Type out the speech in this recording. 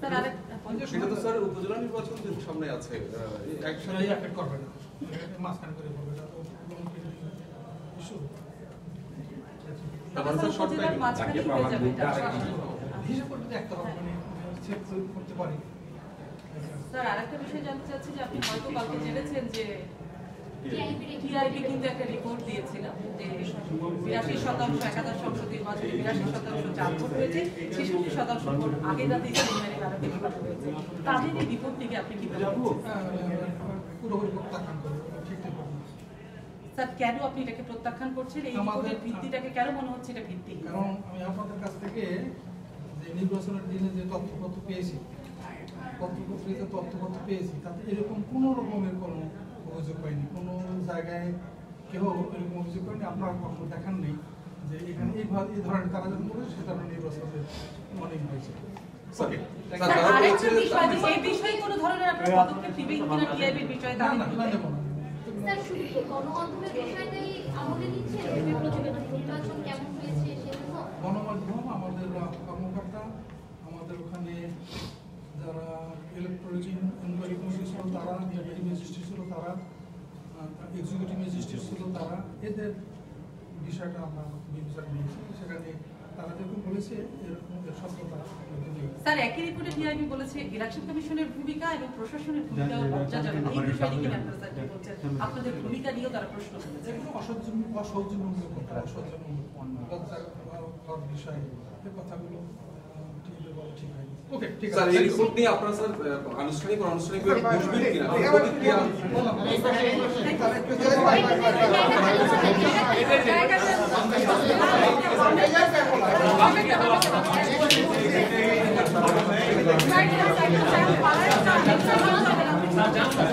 Sir সেটা তো sir উপজেলা নির্বাচন সামনে আছে একসাথে এফেক্ট করবে না। মাঝখানে করে করবে এটা তো ইস্যু তারপর স্যার শর্ট উপজেলার টাইম মাঝখানেই হয়ে মানে চেক করতে পারি। স্যার আরেকটা বিষয় জানতে চাচ্ছি যে আপনি হয়তো কালকে জেনেছেন যে টিআইবি কিন্তু একটা রিপোর্ট দিয়েছিল। যে বিরাশি শতাংশ একাদশ সংসদ নির্বাচনে বিরাশি শতাংশ চাপ ভোট হয়েছে ছেষট্টি শতাংশ ভোট আগের রাতে সেমিনারে ব্যালটে বিভাগ হয়েছে। তাদের এই আপনি কি বলবেন পুরোপুরি প্রত্যাখ্যান করবে ঠিক ঠিক করবে স্যার কেন আপনি এটাকে প্রত্যাখ্যান করছেন? এই রিপোর্টের ভিত্তিটাকে কেন মনে হচ্ছে এটা ভিত্তি কারণ আমি আপনাদের কাছ থেকে যে নির্বাচনের দিনে যে তথ্যপত্র পেয়েছি তথ্যপত্রিতে তথ্যপত্র পেয়েছি তাতে এরকম কোনো রকমের কোনো অভিযোগ পাইনি কোনো জায়গায় কেউ এরকম অভিযোগ করেনি আপনারা কখনো দেখান নেই যে এখানে এই ভা- এই ধরনের তারা যখন করেছে সে ধরনের নির্বাচনের অনেক হয়েছে। নির্বাচন গণমাধ্যম আমাদের কর্মকর্তা আমাদের ওখানে যারা ইলেকট্রনিক ইনকোয়ারি কমিটি ছিল তারা ছিল তারা এক্সিকিউটিভ ম্যাজিস্ট্রেট ছিল তারা এদের বিষয়টা আমরা বিবেচনা নিয়েছি সেখানে তারা যেরকম বলেছে এরকম নেই স্যার একই রিপোর্টে টিআইবি বলেছে ইলেকশন কমিশনের ভূমিকা এবং প্রশাসনের ভূমিকা লজ্জাজনক এই কি আপনাদের ভূমিকা নিয়েও তারা প্রশ্ন করেছে অসৌজন্যমূলক বিষয় এই কথাগুলো স্যার আছে এই রিপোর্ট নিয়ে আপনারা স্যার আনুষ্ঠানিক অনানুষ্ঠানিক বসবেন কিনা প্রতিক্রিয়া जाना